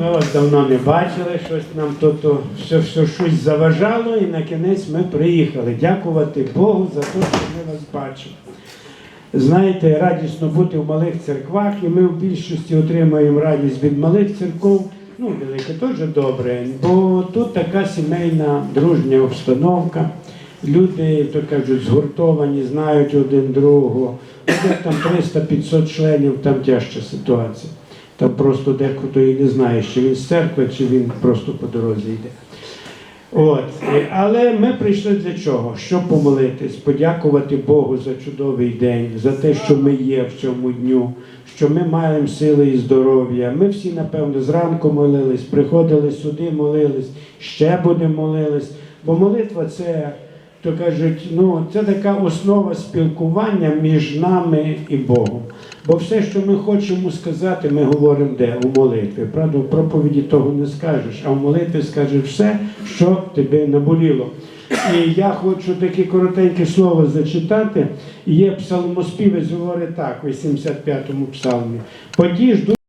Ми вас давно не бачили, щось нам тут о, все, все щось заважало, і на кінець ми приїхали. Дякувати Богу за те, що ми вас бачимо. Знаєте, радісно бути в малих церквах, і ми в більшості отримуємо радість від малих церков. Ну, велике теж добре, бо тут така сімейна дружня обстановка. Люди, то кажуть, згуртовані, знають один другого. Де там 300-500 членів, там тяжча ситуація. Там просто дехто і не знає, чи він з церкви, чи він просто по дорозі йде. От. Але ми прийшли для чого? Щоб помолитись, подякувати Богу за чудовий день, за те, що ми є в цьому дню, що ми маємо сили і здоров'я. Ми всі, напевно, зранку молились, приходили сюди, молились, ще будемо молились. Бо молитва це, то кажуть, ну, це така основа спілкування між нами і Богом. Бо все, що ми хочемо сказати, ми говоримо де? У молитві. Правда, в проповіді того не скажеш, а в молитві скажеш все, що тебе наболіло. І я хочу таке коротеньке слово зачитати. Є псалмоспівець, говорить так, у 85-му псалмі. Подіж